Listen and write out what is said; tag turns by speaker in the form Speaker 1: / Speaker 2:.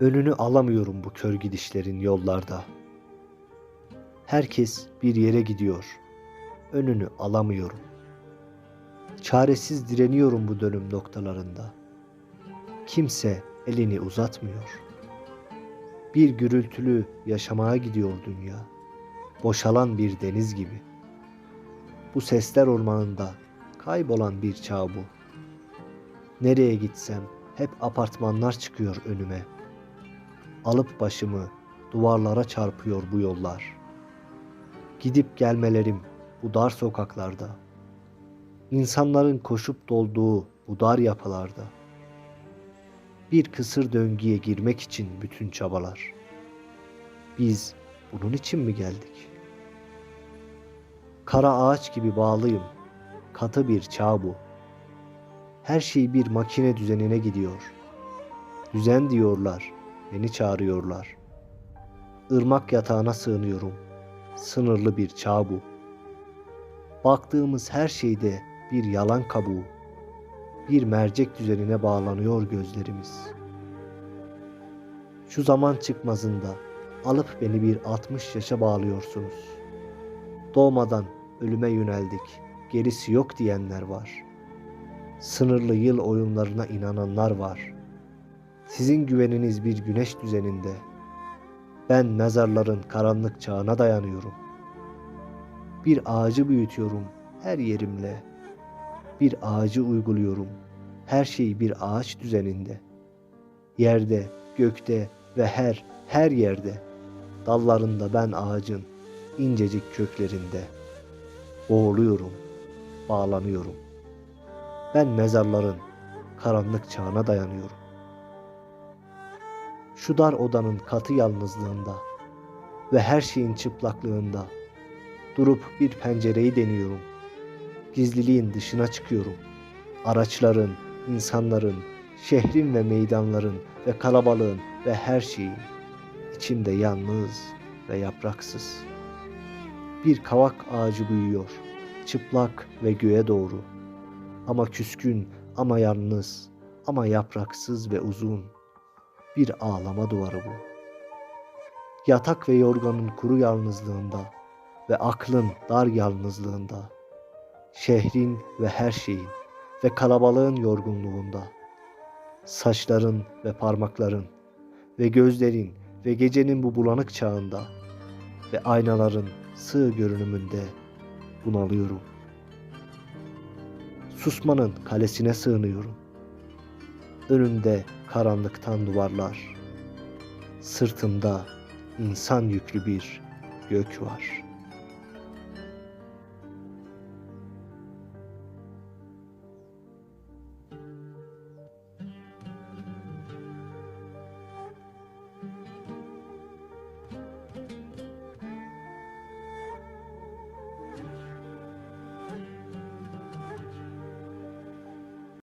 Speaker 1: Önünü alamıyorum bu kör gidişlerin yollarda. Herkes bir yere gidiyor. Önünü alamıyorum. Çaresiz direniyorum bu dönüm noktalarında. Kimse elini uzatmıyor. Bir gürültülü yaşamaya gidiyor dünya. Boşalan bir deniz gibi. Bu sesler ormanında kaybolan bir çağ bu. Nereye gitsem hep apartmanlar çıkıyor önüme. Alıp başımı duvarlara çarpıyor bu yollar. Gidip gelmelerim bu dar sokaklarda. İnsanların koşup dolduğu bu dar yapılarda. Bir kısır döngüye girmek için bütün çabalar. Biz bunun için mi geldik? Kara ağaç gibi bağlıyım. Katı bir çağ bu. Her şey bir makine düzenine gidiyor. Düzen diyorlar, beni çağırıyorlar. Irmak yatağına sığınıyorum. Sınırlı bir çağ bu. Baktığımız her şeyde bir yalan kabuğu. Bir mercek düzenine bağlanıyor gözlerimiz. Şu zaman çıkmazında alıp beni bir 60 yaşa bağlıyorsunuz. Doğmadan ölüme yöneldik, gerisi yok diyenler var. Sınırlı yıl oyunlarına inananlar var. Sizin güveniniz bir güneş düzeninde. Ben mezarların karanlık çağına dayanıyorum. Bir ağacı büyütüyorum her yerimle. Bir ağacı uyguluyorum. Her şey bir ağaç düzeninde. Yerde, gökte ve her her yerde. Dallarında ben ağacın incecik köklerinde. Boğuluyorum, bağlanıyorum. Ben mezarların karanlık çağına dayanıyorum. Şu dar odanın katı yalnızlığında ve her şeyin çıplaklığında durup bir pencereyi deniyorum. Gizliliğin dışına çıkıyorum. Araçların, insanların, şehrin ve meydanların ve kalabalığın ve her şeyin içimde yalnız ve yapraksız. Bir kavak ağacı büyüyor, çıplak ve göğe doğru. Ama küskün, ama yalnız, ama yapraksız ve uzun. Bir ağlama duvarı bu. Yatak ve yorganın kuru yalnızlığında ve aklın dar yalnızlığında, şehrin ve her şeyin ve kalabalığın yorgunluğunda, saçların ve parmakların ve gözlerin ve gecenin bu bulanık çağında ve aynaların sığ görünümünde bunalıyorum. Susmanın kalesine sığınıyorum. Önümde karanlıktan duvarlar. Sırtımda insan yüklü bir gök var.''